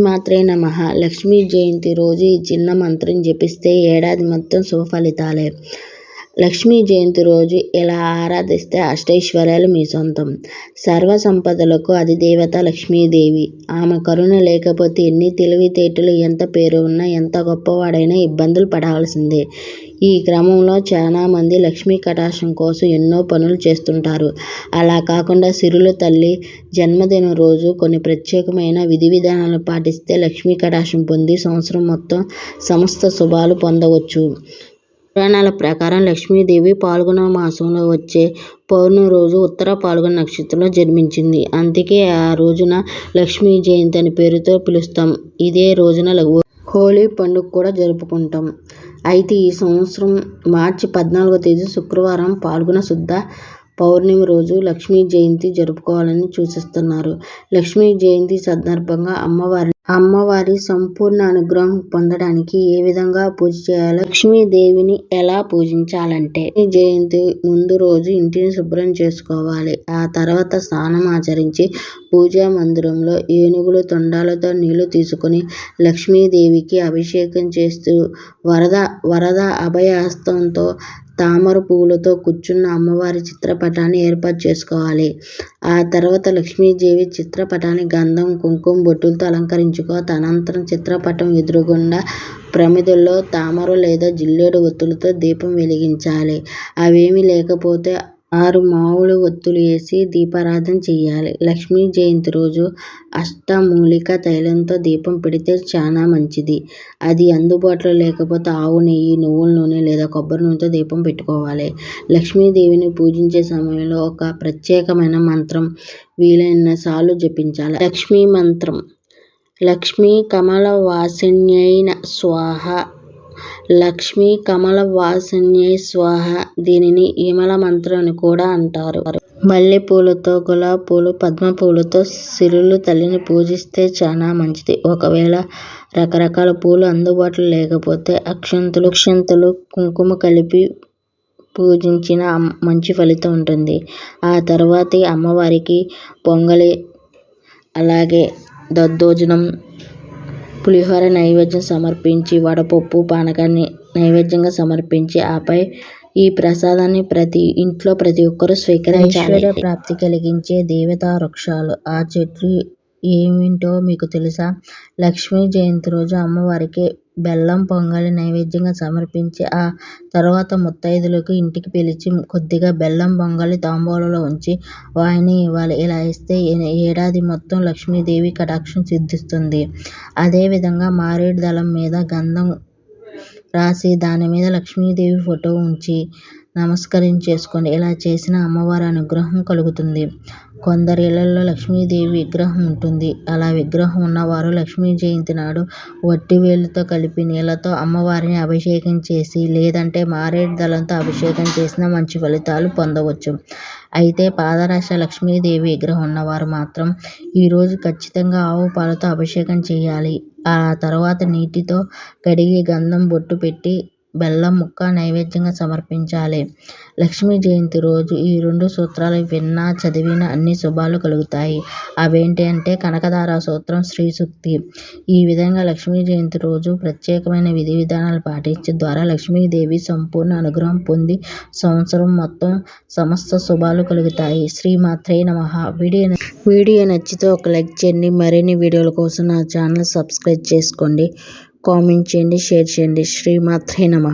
మాత్రే నమ. లక్ష్మీ జయంతి రోజు ఈ చిన్న మంత్రం జపిస్తే ఏడాది మొత్తం శుభ ఫలితాలే. లక్ష్మీ జయంతి రోజు ఇలా ఆరాధిస్తే అష్టైశ్వర్యాలు మీ సొంతం. సర్వ సంపదలకు అధిదేవత లక్ష్మీదేవి. ఆమె కరుణ లేకపోతే ఎన్ని తెలివితేటలు ఎంత పేరు ఉన్నా ఎంత గొప్పవాడైనా ఇబ్బందులు పడాల్సిందే. ఈ క్రమంలో చాలామంది లక్ష్మీ కటాక్షం కోసం ఎన్నో పనులు చేస్తుంటారు. అలా కాకుండా సిరుల తల్లి జన్మదిన రోజు కొన్ని ప్రత్యేకమైన విధి విధానాలు పాటిస్తే లక్ష్మీ కటాక్షం పొంది సంవత్సరం మొత్తం సమస్త శుభాలు పొందవచ్చు. పురాణాల ప్రకారం లక్ష్మీదేవి పాల్గొన మాసంలో వచ్చే పౌర్ణమి రోజు ఉత్తర పాల్గొన నక్షత్రంలో జన్మించింది. అందుకే ఆ రోజున లక్ష్మీ జయంతి అనే పేరుతో పిలుస్తాం. ఇదే రోజున హోలీ పండుగ కూడా జరుపుకుంటాం. అయితే ఈ సంవత్సరం మార్చి పద్నాలుగో తేదీ శుక్రవారం పాల్గొన శుద్ధ పౌర్ణమి రోజు లక్ష్మీ జయంతి జరుపుకోవాలని సూచిస్తున్నారు. లక్ష్మీ జయంతి సందర్భంగా అమ్మవారి అమ్మవారి సంపూర్ణ అనుగ్రహం పొందడానికి ఏ విధంగా పూజ చేయాలో లక్ష్మీదేవిని ఎలా పూజించాలంటే జయంతి ముందు రోజు ఇంటిని శుభ్రం చేసుకోవాలి. ఆ తర్వాత స్నానం ఆచరించి పూజా మందిరంలో ఏనుగులు తొండాలతో నీళ్ళు తీసుకుని లక్ష్మీదేవికి అభిషేకం చేస్తూ వరద వరద అభయహస్తంతో తామర పువ్వులతో కూర్చున్న అమ్మవారి చిత్రపటాన్ని ఏర్పాటు చేసుకోవాలి. ఆ తర్వాత లక్ష్మీదేవి చిత్రపటాన్ని గంధం కుంకుమ బొట్టులతో అలంకరించుకో. అనంతరం చిత్రపటం ఎదురుగుండా ప్రమిదల్లో తామర లేదా జిల్లేడు ఒత్తులతో దీపం వెలిగించాలి. అవేమీ లేకపోతే ఆరు మామూలు ఒత్తులు వేసి దీపారాధన చేయాలి. లక్ష్మీ జయంతి రోజు అష్టమూలిక తైలంతో దీపం పెడితే చాలా మంచిది. అది అందుబాటులో లేకపోతే ఆవు నెయ్యి నువ్వుల నూనె లేదా కొబ్బరి నూనెతో దీపం పెట్టుకోవాలి. లక్ష్మీదేవిని పూజించే సమయంలో ఒక ప్రత్యేకమైన మంత్రం వీలైన సార్లు జపించాలి. లక్ష్మీ మంత్రం. లక్ష్మీ కమల వాసిన్యైన స్వాహ లక్ష్మీ కమల వాసిన్యై స్వాహ దీనిని "ఇమల మంత్రం అని కూడా అంటారు. మల్లెపూలతో గులాబీ పూలు పద్మ పూలతో సిరులు తల్లిని పూజిస్తే చాలా మంచిది. ఒకవేళ రకరకాల పూలు అందుబాటులో లేకపోతే అక్షంతలు క్షంతులు కుంకుమ కలిపి పూజించిన మంచి ఫలితం ఉంటుంది. ఆ తర్వాత అమ్మవారికి పొంగలి అలాగే దద్దోజనం పులిహోర నైవేద్యం సమర్పించి వడపప్పు పానకాన్ని నైవేద్యంగా సమర్పించి ఆపై ఈ ప్రసాదాన్ని ప్రతి ఇంట్లో ప్రతి ఒక్కరూ స్వీకరించాలి. ప్రాప్తి కలిగించే దేవతా వృక్షాలు. ఆ చెట్లు ఏమిటో మీకు తెలుసా? లక్ష్మీ జయంతి రోజు అమ్మవారికి బెల్లం పొంగలి నైవేద్యంగా సమర్పించి ఆ తర్వాత ముత్తైదులకు ఇంటికి పిలిచి కొద్దిగా బెల్లం పొంగలి తాంబూలంలో ఉంచి వాయిని ఇవ్వాలి. ఇలా ఇస్తే ఏడాది మొత్తం లక్ష్మీదేవి కటాక్షం సిద్ధిస్తుంది. అదేవిధంగా మారేడు దళం మీద గంధం రాసి దాని మీద లక్ష్మీదేవి ఫోటో ఉంచి నమస్కరించేసుకోండి. ఇలా చేసిన అమ్మవారి అనుగ్రహం కలుగుతుంది. కొందరి ఇళ్ళలో లక్ష్మీదేవి విగ్రహం ఉంటుంది. అలా విగ్రహం ఉన్నవారు లక్ష్మీ జయంతి నాడు వట్టి వేలుతో కలిపి నీళ్ళతో అమ్మవారిని అభిషేకం చేసి లేదంటే మారేడు దళంతో అభిషేకం చేసినా మంచి ఫలితాలు పొందవచ్చు. అయితే పాదరక్ష లక్ష్మీదేవి విగ్రహం ఉన్నవారు మాత్రం ఈరోజు ఖచ్చితంగా ఆవు పాలతో అభిషేకం చేయాలి. ఆ తర్వాత నీటితో కడిగి గంధం బొట్టు పెట్టి బెల్లం ముక్క నైవేద్యంగా సమర్పించాలి. లక్ష్మీ జయంతి రోజు ఈ రెండు సూత్రాలు విన్నా చదివినా అన్ని శుభాలు కలుగుతాయి. అవేంటి అంటే కనకదార సూత్రం శ్రీ సూక్తి ఈ విధంగా లక్ష్మీ జయంతి రోజు ప్రత్యేకమైన విధి విధానాలు పాటించే ద్వారా లక్ష్మీదేవి సంపూర్ణ అనుగ్రహం పొంది సంవత్సరం మొత్తం సమస్త శుభాలు కలుగుతాయి. శ్రీమాత్రే నమ. వీడియో వీడియో నచ్చితే ఒక లైక్ చేయండి. మరిన్ని వీడియోల కోసం నా ఛానల్ సబ్స్క్రైబ్ చేసుకోండి. కామెంట్ చేయండి షేర్ చేయండి. శ్రీమాత్రే నమ.